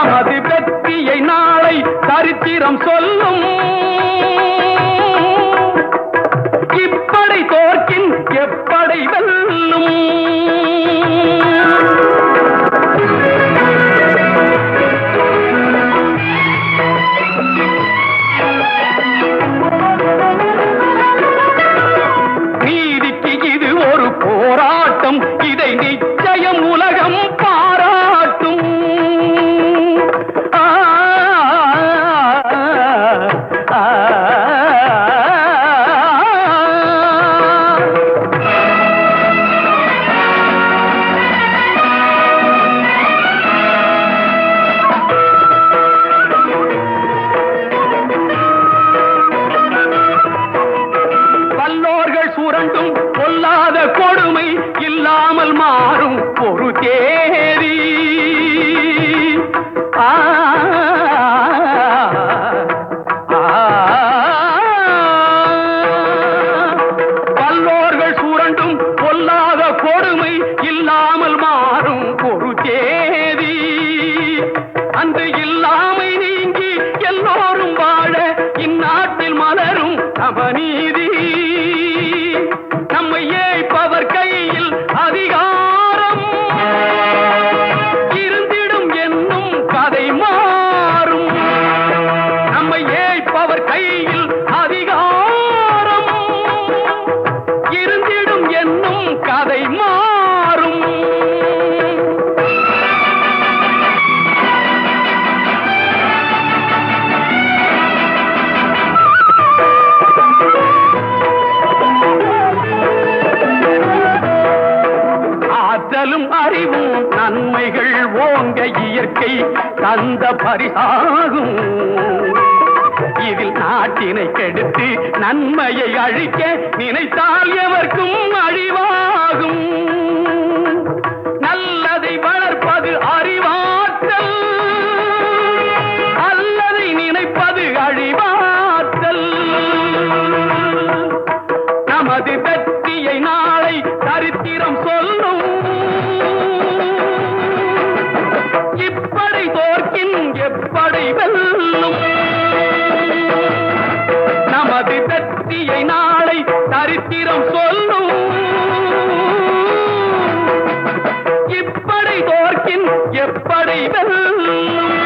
நமது வெற்றியை நாளை சரித்திரம் சொல்லும். இப்படை தோற்கின் எப்படை வெல்லும். நீதிக்கு இது ஒரு போராட்டம் இதை நிச்சயம் உலகம் பா புரண்டும் சுரண்டும் பொல்லாத கொடுமை இல்லாமல் மாறும் ஒரு தேதி. ஆ, ஆ, சுரண்டும் பொல்லாத கொடுமை இல்லாமல் மாறும் ஒரு தேதி. அந்த இல்லாமை நீங்கி எல்லோரும் வாழ இந்நாட்டில் மலரும் அவநீதி ஓங்க இயற்கை தந்த பரிசாகும் இதில் நாட்டினை கெடுத்து நன்மையை அழிக்க நினைத்தால் எவர்க்கும் அழிவாகும். நல்லதை வளர்ப்பது அறிவாற்றல். அல்லதை நினைப்பது அழிவாற்றல். நமது எப்படை வெல்லும் நமது தத்தியை நாளை சரித்திரம் சொல்லும். இப்படை தோற்கின் எப்படை வெல்லும்?